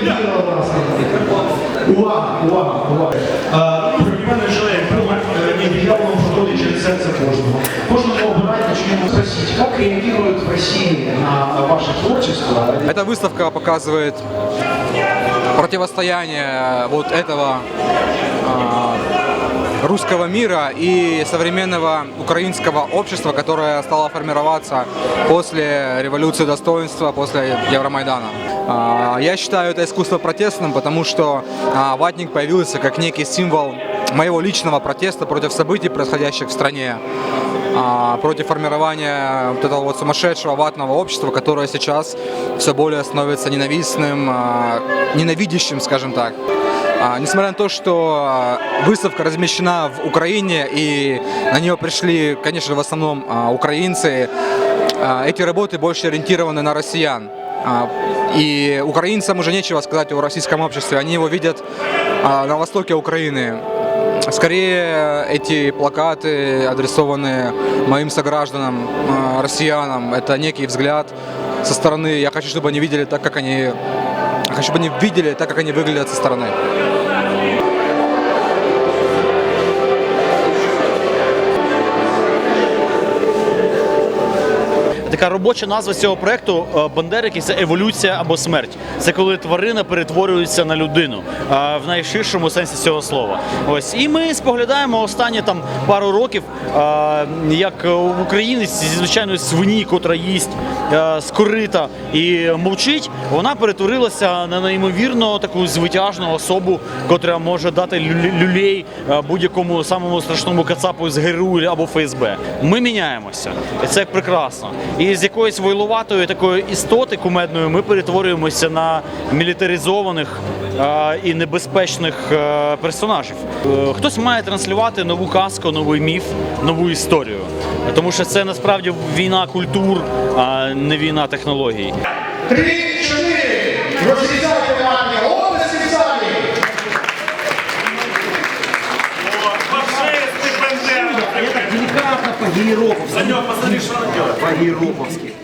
дело у нас. Увага, увага, увага. Пане Желе, я вам проходить через сердце кожного. Кожного спросить, как реагируют в на ваше творчество? Эта выставка показывает противостояние вот этого а, русского мира и современного украинского общества, которое стало формироваться после революции достоинства, после Евромайдана. А, Я считаю это искусство протестным, потому что а, ватник появился как некий символ моего личного протеста против событий, происходящих в стране, а, против формирования вот этого вот сумасшедшего ватного общества, которое сейчас все более становится ненавистным, ненавидящим, скажем так. Несмотря на то, что выставка размещена в Украине и на нее пришли, конечно, в основном украинцы, эти работы больше ориентированы на россиян. И украинцам уже нечего сказать о российском обществе. Они его видят а, на востоке Украины. Скорее, эти плакаты адресованы моим согражданам, а, россиянам. Это некий взгляд со стороны. Я хочу, чтобы они видели так, как они... Я хочу, чтобы они видели так, как они выглядят со стороны. Така робоча назва цього проекту е, Бандерики це еволюція або смерть. Це коли тварина перетворюється на людину е, в найширшому сенсі цього слова. Ось і ми споглядаємо останні там пару років, е, як українець зі звичайної свині, котра їсть з корита і мовчить, вона перетворилася на неймовірно таку звитяжну особу, котра може дати лю- люлей будь-якому самому страшному кацапу з ГРУ або ФСБ. Ми міняємося, і це прекрасно. І з якоїсь войлуватої такої істоти кумедної ми перетворюємося на мілітаризованих е, і небезпечних е, персонажів. Е, хтось має транслювати нову казку, новий міф, нову історію. Тому що це насправді війна культур, а не війна технологій. Три, чотири. Так деликатно по-гейроповски. Санек, посмотри, что она делает. По-гейроповски.